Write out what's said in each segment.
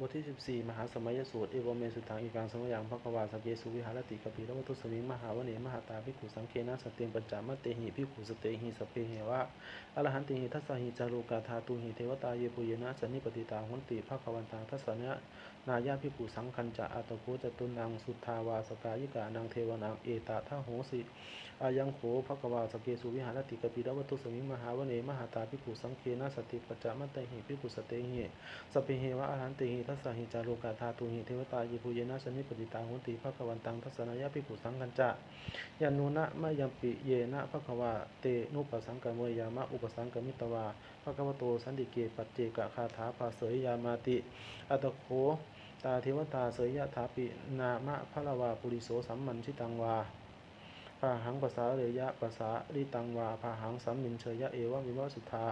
บทที่ 14 มหาสมัยสูตรเอวเมสุตังอีกังสมยังพระกวาสเกสุวิหารติกปีรวัตุสมิงมหาวเนมหาตาภิขุสังเคนะสตเตียงปัญจามะเตหิภิขุสเตหิสพเพเหวะอรหันติหิทัสสหิจารุกาธาตุหิเทวตาเยปุเยนะสันนิปติตาหุนติภควันตังทัสสะเนะนายาภิขุสังคัญจะอัตโคจตุนังสุทธาวาสกายิกานังเทวนังเอตาทะโหสิอายังโขภกวาสเกสุวิหารติกปีรวัตุสมิงมหาวเนมหาตาภิขุสังเคนะสติปัญจามะเตหิภิขุสเตหิสพเพเหวะอรหันติหิทัสสะหิจารุกาธาตุหิเทวตาเยปุเยนะสนิปติตาหุนติภควันตังทัสนายาภิกขุสังคัญจะยานุนะมะยัมปิเยนะภควาเตนุปสังกามยามะอุปสังกมิตวาภควโตสันติเกปัจเจกคาถาภาเสยยามาติอัตโคตาเทวตาเสยยะถาปินามะพะละวาปุริโสสัมมันชิตังวาพาหังภาษาเรยะภาษาลิตังวาพาหังสัมมินเชยะเอวะวิวะสุทา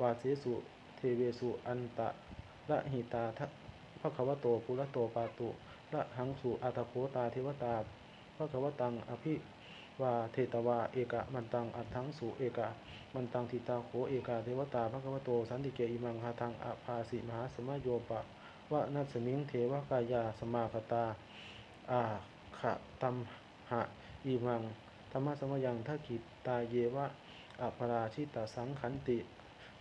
วาเสสุเทเวสุอันตะละหิตาทะภควโตปุระโตปาตุละหังสุอัตโคตาเทวตาภควตังอภิวาเทตวาเอกะมันตังอัตถังสุเอกะมันตังทิตาโขเอกาเทวตาภควโตสันติเกอิมังหาทังอภาสิมหาสมโยปะวะนัสมิงเทวกายาสมาคตาอาขะตัมหะอิมังธรรมะสมยังทักขิตาเยวะอัปราชิตาสังขันติ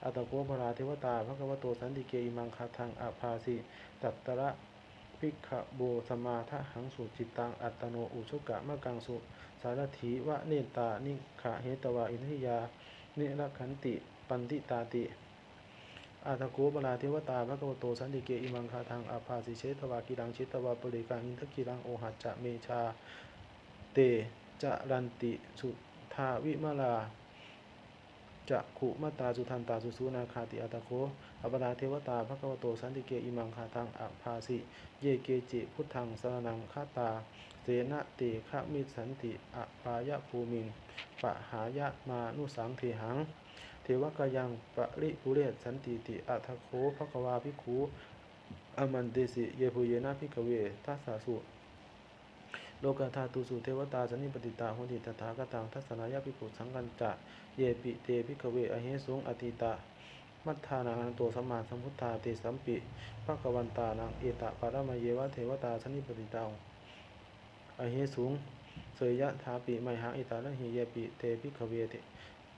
อัตโกปราเทวตาภควโตสันติเกอิมังคาทังอภาสิตัตตระภิกขโบสมาทะหังสุจิตตังอัตโนอุชุกะมะกังสุสารถีวะเนตานิขะเหตวาอินทิยานิรขันติปันติตาติอาทโกปลาเทวตาพระกวโตสันติเกอิมังคาทางอาภาสิเชตวากิรังชิตวาปริกังอินทกิรังโอหัจจะเมชาเตจะรันติสุทาวิมาลา จะขุมาตาสุทันตาสุสุนาคาติอัตโคอปลาเทวตาพระกวโตสันติเกอิมังคาทางอภาสิ เยเกจิพุทธังสรนังคาตา เสนะตฆะมิสันติอปายะภูมิงปะหายะมานุสังเทหัง เทวกายังปะริปุเรศสันติติอัทโคภควาภิกขุอมันเตสิเยปุเยนะภิกเวทัสสาสุ โลกาธาตุสุเทวตาสนิปติตาหุติตถาคตังทัศนายาภิกขุสังกันจะเยปิเตภิกเวอเหสุงอติตามัทธานังอนันโตสัมมาสัมพุทธาเตสัมปิภควันตานังเอตะปารมเยวะเทวตาสนิปติตาอเหสุงเสยยะถาปิไมหาอิตาละหิเยปิเตภิกขเวเต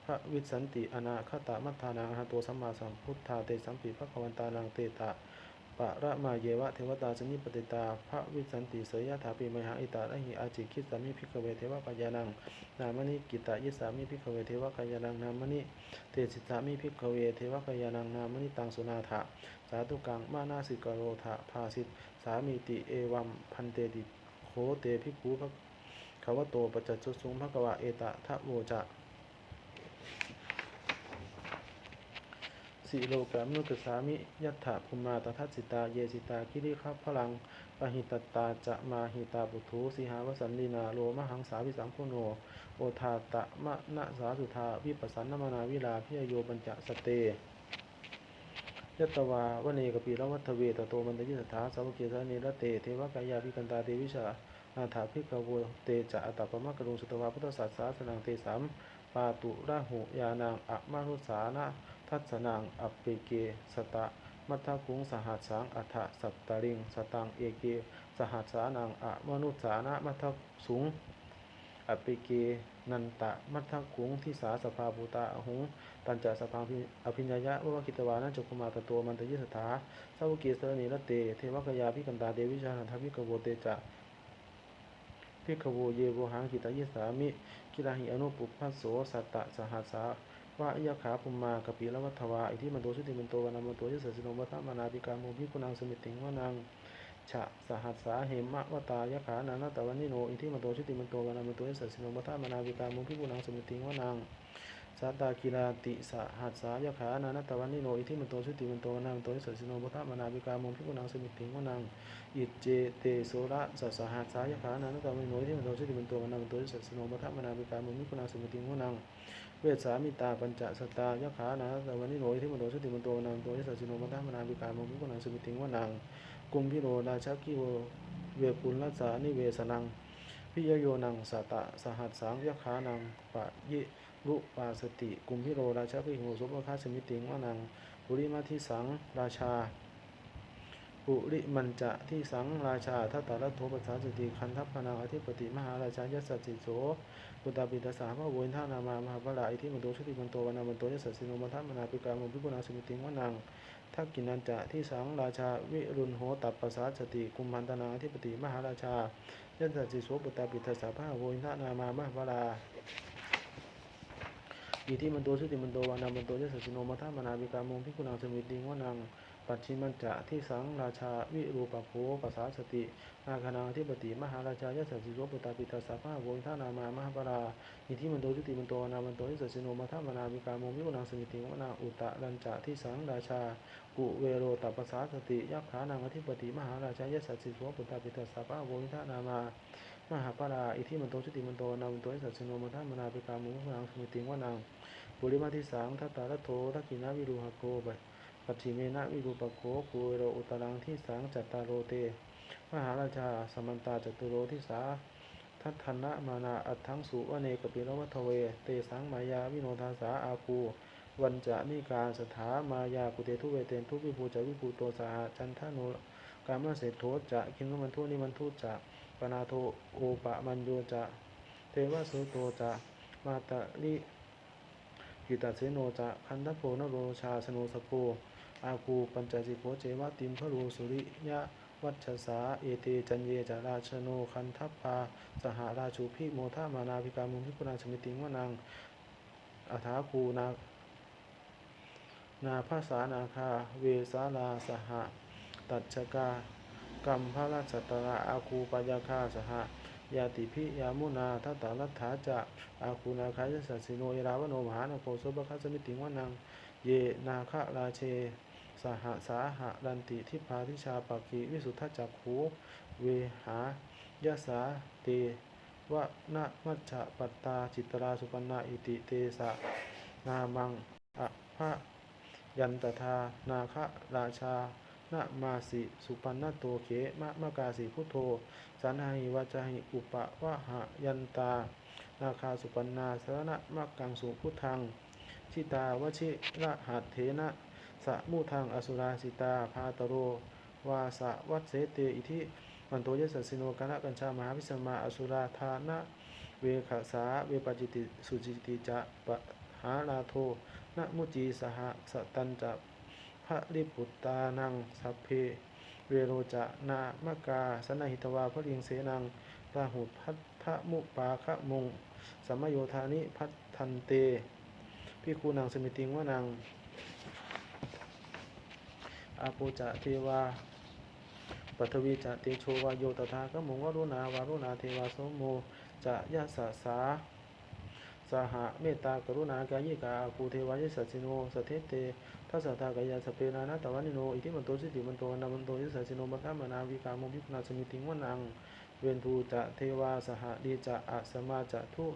พระวิสันติอนาคตามัทธานังอรหันโตสัมมาสัมพุทธาเตสัมปิภควันตานังเตตา ปะระมาเยวะเทวตาสนิปติตาพระวิสันติเสยยะถาปิมหาอิตาละหิอาจิคิสามิพิกเวเทวกายานังนามนิกิตายิสามิพิกเวเทวกายานังนามนิเตสิสามิพิกเวเทวกายานังนามนิตังสุนาถะสาธุกังมานาสิกโรธาภาสิตสามีติเอวัมพันเตติโคเตภิกขุภควโตปัจจุสุงภควะเอตะทะโวจะ สิโลกามนุกสามิยัตถะภูมาตทัสิตา เยสิตาคิริคัพพลังปหิตตาจะมาหิตาปุถุสิหาวสันลินาโลมหังสาวิสังโคโนโอทาตะมะนะสาสุธาวิปัสสันนมนาวิลาพิยโยปัญจสเตยัตตวาวเนกปีรวัตเวตโตมันตยิสถาสาวกเกสานิรเตเทวกายาภิกันตาเทวิชานาถาภิกขโวเตจะอัตตปมะกรุงสุตวาพุทธศาสสาสนังเตสัมปาตุระหุยานางอะมานุสานะ ทัศนังอัปเปเกสตะ มัทธคุงสหัสสังอัฏฐสัตตริง สตังเอเก สหัสสานังอะมนุสานะมัทธสุงอัปเปเกนันตะ มัทธคุงทิสาสภาภูตาหุง ตันจะสภาอภิญญายะววคิตวานันจกุมาตตัวมันตยิสถาสาวกเกสรณีรเต เทวกยาพิกันตาเดวิชานันทวิกโวเตจะพิกโวเยโวหังกิตายิสามิกิราหิอนุปุพพโสสัตตะสหัสสา ว่าอยาขาภูมากปีละวัฏวาอิทิมันโตชุติมันโตวนามันโตยสสิโนมัทมานาติกาโมพิกุนังสมิติงวานังฉะสหัสสาเหมะวตายะขานานาตวันนิโนอิทิมันโตชุติมันโตวนามันโตยสสิโนมัทมานาติกาโมพิกุนังสมิติงวานังสัตตากิราติสหัสสายะขานานาตวันนิโนอิทิมันโตชุติมันโตวนามันโตยสสิโนมัทมานาติกาโมพิกุนังสมิติงวนังอิเจเตโสระสัสหัสสายะขานานาตวันนิโนอิทิมันโตชุติมันโตวนามันโตยสสิโนมัทมานาติกาโมพิกุนังสมิติงวนัง วสสามิตาปัญจสตายะขานาตวันนิโนยที่มโนชุติมโตนางโตยสัสสิโนมัทธมนาบิการมุขกุณังสุมิติงวานางกุมพิโรราชกิโวเวปุลลัสานิเวสนังพิยโยนังสตะสหัสสังยะขานังปะยิรุปาสติ กุมพิโรราชกิโหสุปคาสมิติงวานางบุริมาทิสังราชา ปุริมันจะที่สังราชาทัตตาลัทโทปัสสาสติคันทัพพนาอธิปติมหาราชายสัสสิโสปุตตาปิตาสาพระโวินทานามามหาพระอิทิมันโตชุติมันโตวนามันโตยสัสสิโนมัทมนาปิกามุพิกุณาสมิติงวนังทักกินันจะที่สังราชาวิรุณโหตัปปสาสติกุมพันตนาอธิปติมหาราชายสัสสิโสปุตตาปิตาสาพระโวินทานามามหาพระอิทิมันโตชุติมันโตวานามันโตยสัสสิโนมัทมนาปิกามุพิกุณาสมิติงวนัง ปัจฉิมันจะที่สังราชาวิรูปโภปัสสาสตินาคนาธิปติมหาราชายสัสสิโสปุตตาปิตาสาภาโวิทานามามหาปราอิทิมันโตจุติมันโตนามันโตยสัสสิโนมัทธมนาวิกาโมมิวนังสมิติวนาอุตะรัญจะที่สังราชากุเวโรตัปปสาสติยักขานังอธิปติมหาราชายสัสสิโสปุตตาปิตาสาภาโวิทานามามหาปราอิทิมันโตจุติมันโตนามันโตยสัสสิโนมัทธมนาวิกาโมมิวนังสมิติวนาปุริมาทิสังทัตตาลโททักขินาวิรูหโกบ ปัจฉิเมนะวิรูปโขคูเวโรอุตรังที่สังจัตตาโรเต มหาราชาสมันตาจตุโรทิสาทัตถนะมานาอัตถังสุวเนกปิรวัทเว เตสังมายาวิโนทาสาอาคูวันจะนิการสถามายากุเตทุเวเตนทุวิภูจะวิภูโตสาหจันทโนกามเศรษโทจะคินมันทุนิมันทุจะปนาโทโอปะมันโยจะ เทวสุโตจะมาตะลิกิตัสเสโนจะคันทโพนโรชาสโนสโพ อาคูปัญจสิโพเจวะติมพะโรสุริยะวัชสาเอเตจันเยจาราชโนคันทัพปาสหราชูพิโมทามานาภิกามุพิกุณาชมิติงวนังอัฐาคูนานาภาษานาคาเวสาลาสหตัจจกากัมพระราชตระอาคูปยาคาสหยาติพิยามุนาทัตตาลัทธาจะอาคูนาคายสัสสิโนเอราวโนมหานโคโสบคัสมิติงวนัง เยนาคะราเช หสาหะรันติทิพาทิชาปากีวิสุทธจักขูเวหายสาเตวะนะมัจฉปัตตาจิตราสุปันนาอิติเตสะนามังอะภะยันตทานาคะราชานะมาสิสุปันนโตเขมะมะกาสิพุทโธสันหหิวาจาหิอุปะวะหะยันตา นาคาสุปันนาสรณะมะกังสุพุทธังชิตาวชิระหัตเถนะ สะมุทังอสุราสิตาพาตโร วาสะวัตเสเตอิทิมันโตยสัสสิโนกนะกัญชามหาวิสมาอสุราธานะเวขสาเวปจิติสุจิติจะปะหาลาโทนะมุจีสหสตันจะพระริปุตตานังสัพเพ เวโรจะนามกาสนหิตวาพระเลียงเสนังราหุพัทธมุปาคะมงสัมโยธานิพัทธันเตพิคูนังสมิติงวานัง อาโปจะเทวาปัทวีจะเตโชวาโยตถาคมงวรุณาวารุณาเทวาโสโมจะยะสะสาสหเมตตากรุณากายิกาภูเทวายสัสิโนสเทเตทัสสะทากายาสเปนานาตวันิโนอิทิมันโตสิติมันโตอนามันโตยสัสิโนมัคคะมานาวิกาโมพิพนาสมิติงวนัง เวนทูจะเทวาสหดีจะอะสมาจะทุ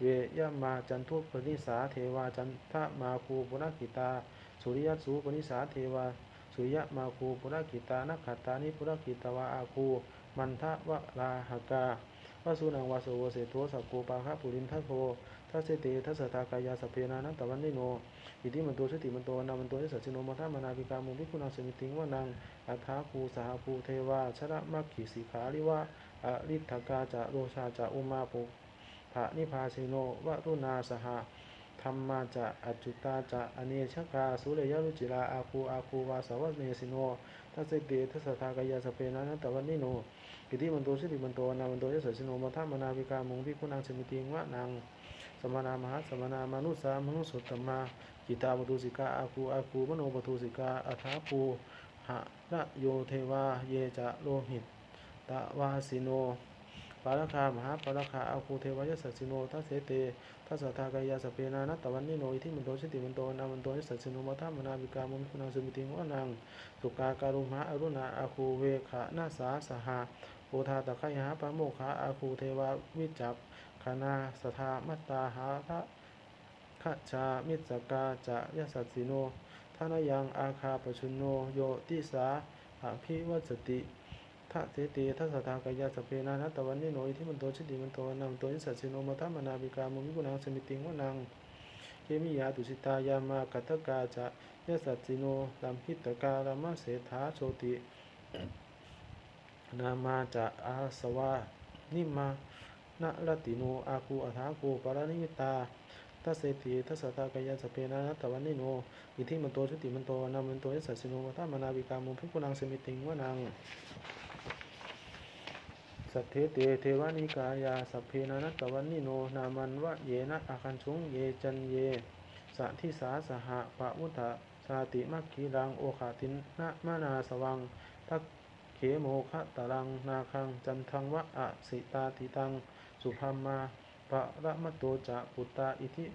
เวยมาจันทุปนิสาเทวาจันทมาคูปุณกิตาสุริยสูปนิสาเทวา สุริยมาคูปุณกิตานักขัตานิปุณกิตวาอาคู มันทะวะลาหกาวสุนังวาสโวเสโทสักโกปาคะปุรินทัโททัสเสเตทัสสะทากายาสเพนานัตตวันนิโน อิติมันโตสติมันโตนามันโตยสัจจิโนมัทธามานาภิกามุพิคุนังสมิติงวานังอัฏฐาภูสหภูเทวาชระมัคขีสีขาริวะอริทธกาจะโรชาจะอุมาภุภะนิพาสิโนวะรุนาสห ธรรมาจะอัจจุตาจะอเนชกาสุเรยรุจิราอาคูอาคูวาสวัสเนสิโนทัสเสเตทัสสะทากายาสเพนานัตตวันนิโนอิติมันโตสิติมันโตนามันโตยสัจจิโนมัทามนาภิกามุพิคุนังสมิติงวานังสมณามหาสมณามนุสามนุสุตตมากิตาปทุสิกาอาคูอาคูมโนปทุสิกาอัฐาภูหะระโยเทวาเยจะโลหิตตะวาสิโน ปาลคามหาปาลคาอาคูเทวายสัสสิโนทัสเสเตทัสสทากายาสเปนานัตตวันนิโนอิทิมันโตชิติมันโตนามันโตยสัสสิโนมัทธามนาวิกามุนคุนังสมิติงวานังสุกาการุมหาอรุณาอาคูเวขะนาสาสหาโอทาตะไคหาปะโมขาอาคูเทวาวิจับคณาสธามัตตาหาทะขชามิสกาจะยสัสสิโนทานายังอาคาปชุนโนโยติสาอภิวัสติ ทะเตเตทัสสะทากายาสพเพนานัตตวันนิโนอิทิมันโตชิติมันโตนังโตยสัสสิโนมัทมนาบิกามุมิกุนังสมิติงวนังเกมิยาตุสิตายามากัตกาจะยสัสสิโนลัมพิตกาลามะเสถาโชติ นามาจะอาสวะนิมานะรติโนอาคูอัฐาคูปารณิมิตาทัสเสติทัสสะตากายะสพเพนานัตตวันนิโนอิทิมันโตชุติมันโตนามันโตยสัสสิโนวัฏมนาวิกามุภิกุนังสมิติงวนัง สัทเทเตเทวานิกายาสัพเพนานัตวันนิโนนามันวะเยนะอาคันชุงเยจันเยสะทิสาสหะปะมุตะสาติมัคคีรังโอขาตินนะมานาสวังทักเขโมคะตะลังนาคังจันทังวะอะสิตาติตัง สุภามาปะระมะโตจะปุตตาอิทิ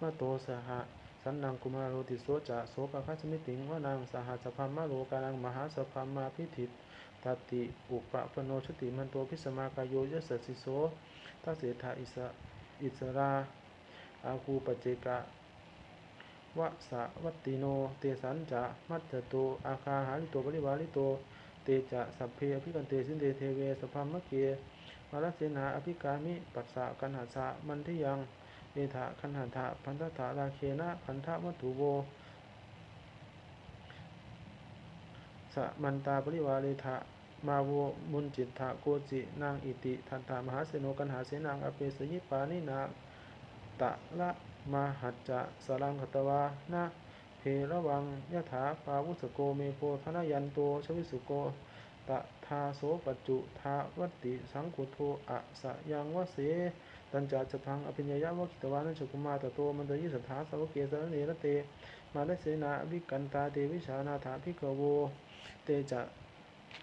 มะโตสหะสันนังกุมารโรติโสจะโสปะคัสมิติงวะนังสหสภามะโลกานังมหาสภามาพิถิต ตติอุปะปโนชติมันโตพิสมากายโยยสสสิโสทัสเสธาอิสอิสราอาคูปเจกะวะสะวัตติโน เตสันจะมัจจโตอาคาหาลิโตปริวาลิโต เตจะสัพเพอภิกันเตสินเตเทเวสภามะเกมาลเสนาอภิกามิปัสสะกันหาสะมันทิยังเอถะคันหันทะพันธถาราเคนะพันธะมัตถุโวสะมันตาปริวาเลทะ มาโวมุนจิตถะโกจินางอิติทันตามหาเสนกันหาเสนางอเปสยิปานินาตะละมหัจจะสลังคตวานะเพระวังยะถาปาวุสโกเมโพธนยันโตชวิสุโกตะทาโสปัจจุทาวัติสังขุโทอะสะยังวะเสตัญจาจพังอภิญญาวะกิตวานันชกุมาตโตมันตยิสถาสาวเกสรเนรเต มาลเสนาอภิกันตาเตวิชานาถาภิกโว เตจะ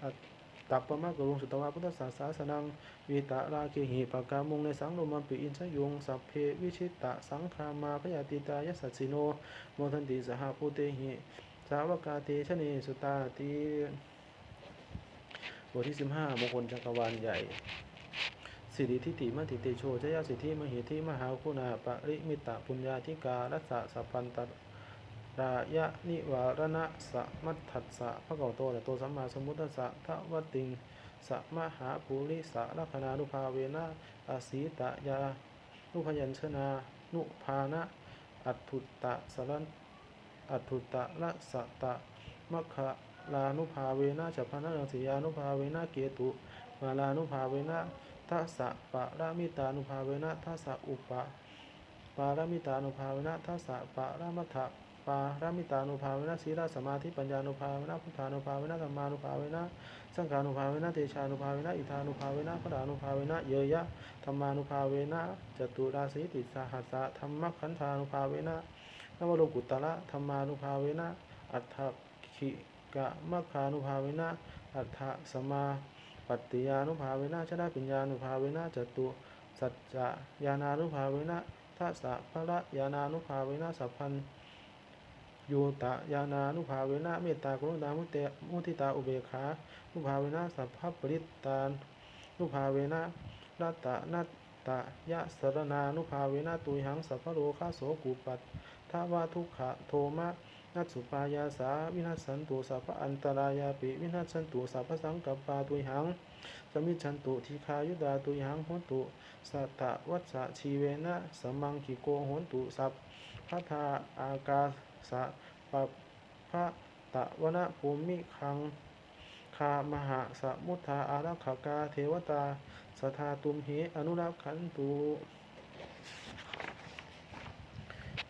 อัต ตัปปะมะกรุงสุตวาพุทธศาสาสนังวีตะราเคหิปากามุงในสังโลมัมปิอินชยงสัพเพวิชิตะสังคามาพยาติตายสัสสิโนโมทันติสหภูเตหิสาวกาเตชะเนสุตาติบทที่สิบห้ามงคลจักรวาลใหญ่สิริทิฏฐิมติเตโชชยสิทธิมหิทิมหาคุณาปริมิตะปุญญาธิการัสสะสัพพันต รายะนิวารณะสะมัตถัสสะพระเกาโตแต่โตสัมมาสมมุติสสะทวติงสะมหาภูริสะลัคนานุภาเวนะอาศีตะยานุพยัญชนะนุภานะอัตถุตตะสรันอัตถุตตะละสะตะมัคคลานุภาเวนะจัพพานะรังสียานุภาเวนะเกตุมาลานุภาเวนะทัสสะปะรามิตานุภาเวนะทัสสะอุปะปารามิตานุภาเวนะทัสสะปะรามัทธะ ปารามิตานุภาเวนะศีลสมาธิปัญญานุภาเวนะพุทธานุภาเวนะธรรมานุภาเวนะสังฆานุภาเวนะเตชานุภาเวนะอิทานุภาเวนะพระานุภาเวนะเยยะธรรมานุภาเวนะจตุราสีติสหัสสะธรรมขันธานุภาเวนะนวโลกุตตระธรรมานุภาเวนะอัฏฐขิกะมัคคานุภาเวนะอัฏฐสมาปัตติยานุภาเวนะชนะปัญญานุภาเวนะจตุสัจจะญาณานุภาเวนะทัสสะพระญาณานุภาเวนะสัพพัน ยตะยานานุภาเวนะเมตตากรุณามุเตมุทิตาอุเบกขานุภาเวนะสัพพปริตตานุภาเวนะรัตตะนัตตะยะสรณานุภาเวนะตุยหังสัพพโรคาโสกุปัตทวาทุกขะโทมะนัสสุปายาสาวินัสสันตุสัพพอันตรายาปิวินัสสันตุสัพพสังกัปปาตุยหังสมิจฉันตุทีคายุดาตุยหังโหนตุสัตตะวัสสะชีเวนะสมังคิโกโหนตุสัพพทาอากา สะปะพระตะวนะภูมิคังคามหาสมุทธาอารักขากาเทวตาสทาตุมเหอนุรักขันตุ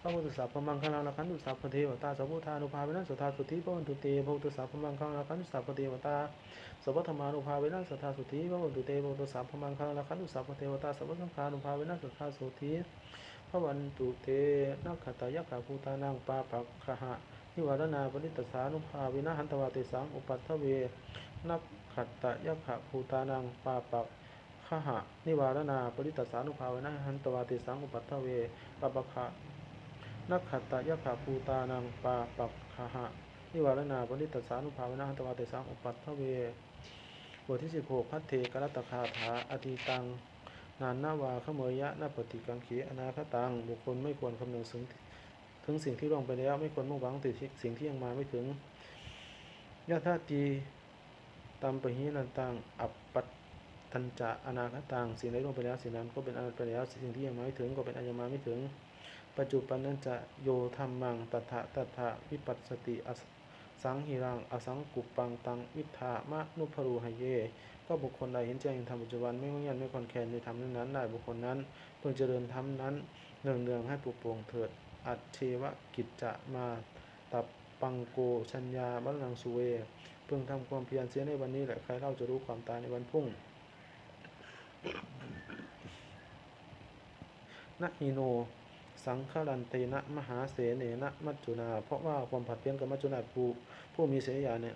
พระพุทธสัพพมังคลังละขันตุสัพพเทวตาสัพพุทธานุภาเวนัสสทธาสุธิพระวันตุเตพระพุทธสัพพมังคลังละขันตุสัพพเทวตาสัพพธรรมานุภาเวนัสสทธาสุธิพระวันตุเตพระพุทธสัพพมังคลังละขันตุสัพพเทวตาสัพพสังฆานุภาเวนัสสทธาสุธิ ระวันตุเตนักขตายกขาภูตานังปาปักขหะนิวารณาปริตสานุภาวินะหันตวาเตสังอุปัตถเว นักขัตตายกขาภูตานังปาปักขหะนิวารณาปริตสานุภาวินะหันตวาเตสังอุปัตถเวปาปักขะนักขัตตายกขาภูตานังปาปักขหะนิวารณาปริตสานุภาวินะหันตวาเตสังอุปัตถเวบทที่สิบหกพัทเทกรัตคาถาอธิตัง นานนาวาขเมยยะนาปฏิกังขีอนาคตัง บุคคลไม่ควรคำนึงถึงถึงสิ่งที่ล่วงไปแล้วไม่ควรมุ่งหวังติดสิ่งที่ยังมาไม่ถึงยะธาตีตัมปะหินันตังอัปปัตตัญจะอนาคตังสิ่งใดล่วงไปแล้วสิ่งนั้นก็เป็นอนันไปแล้วสิ่งที่ยังมาไม่ถึงก็เป็นอันยังมาไม่ถึง ปัจจุบันนั้นจะโยธรรมังตัทธะตัทธะวิปัสสติอสังหิรังอสังกุปปังตังวิทธามะนุพรูหเย ก็บุคคลใดเห็นแจ้งในธรรมปัจจุบันไม่งงยันไม่คอนแคนในธรรมนั้นได้บุคคลนั้นเพิ่งเจริญธรรมนั้นเนืองเนืองให้ปลุกปลงเถิด อัจเชวกิจจะมาตับปังโกชัญญาบัลลังสุเวเพิ่งทำความเพียรเสียในวันนี้แหละใครเล่าจะรู้ความตายในวันพุ่งนะฮีโน สังฆรันเตนะมหาเสเนนะมัจจุนา เพราะว่าความผัดเพี้ยนกับมัจจุนาผู้ผู้มีเสยาเนี่ย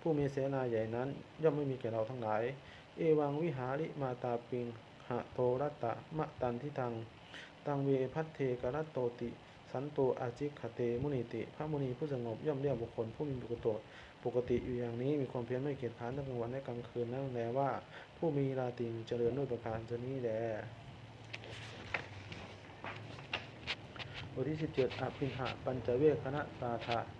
ผู้มีเสนาใหญ่นั้น ย่อมไม่มีแก่เราทั้งหลาย เอวังวิหาริมาตาปิงหะโทรัตตะมะตันทิทัง ตังเวพัทเทกรัตโตติ สันโตอาจิคเตมุนิติ พระมุนีผู้สงบย่อมเรียกบุคคลผู้มีปกติปกติอยู่อย่างนี้มีความเพียรไม่เกียจค้านทั้งกลางวันและกลางคืนนั่นแลว่า ผู้มีราตรีเจริญด้วยประการชนี้แลบทที่สิบเจ็ดอภินหะปัญจเวคณะตาถะช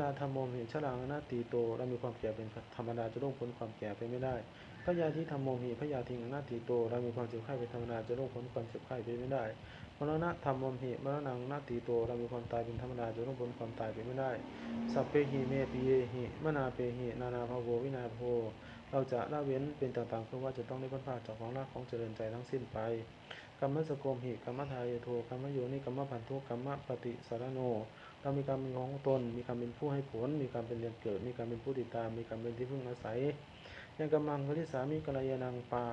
ราธรรมโมหิชรานาตีโตเรามีความแก่เป็นธรรมดาจะล่วงพ้นความแก่ไปไม่ได้พระยาธิธรรมโมหิพระยาธิงนาตีโตเรามีความเจ็บไข้เป็นธรรมดาจะล่วงพ้นความเจ็บไข้ไปไม่ได้มรณะธรรมโมหิมรณังนาตีโตเรามีความตายเป็นธรรมดาจะล่วงพ้นความตายไปไม่ได้สัพเพหิเมปิเยหิมนาเปหินานาภาโววินาโภเราจะละเว้นเป็นต่างๆเพื่อว่าจะต้องได้พ้นพากจากของรักของเจริญใจทั้งสิ้นไป กรรมสโกมหิกรรมทายโทกรรมโยนิกรรมพันธุกรรมปฏิสารโนเรามีกรรมเป็นของตน มีกรรมเป็นผู้ให้ผล มีกรรมเป็นเรียนเกิด มีกรรมเป็นผู้ติดตาม มีกรรมเป็นที่พึ่งอาศัยยังกำลังคทิสามีกัลยาณังปา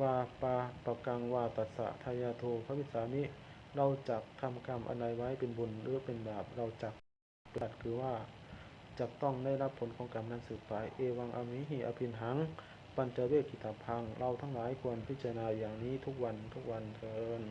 วาปาปะกังวาตัสสะทายาโทพระวิสามิ เราจักทำกรรมอันใดไว้เป็นบุญหรือเป็นบาป เราจักปฏิบัติคือว่าจักต้องได้รับผลของกรรมนั้นสืบไป เอวังอมิหิอภินหัง ปัญจเวกขิตาพัง เราทั้งหลายควรพิจารณาอย่างนี้ทุกวันทุกวันเทิน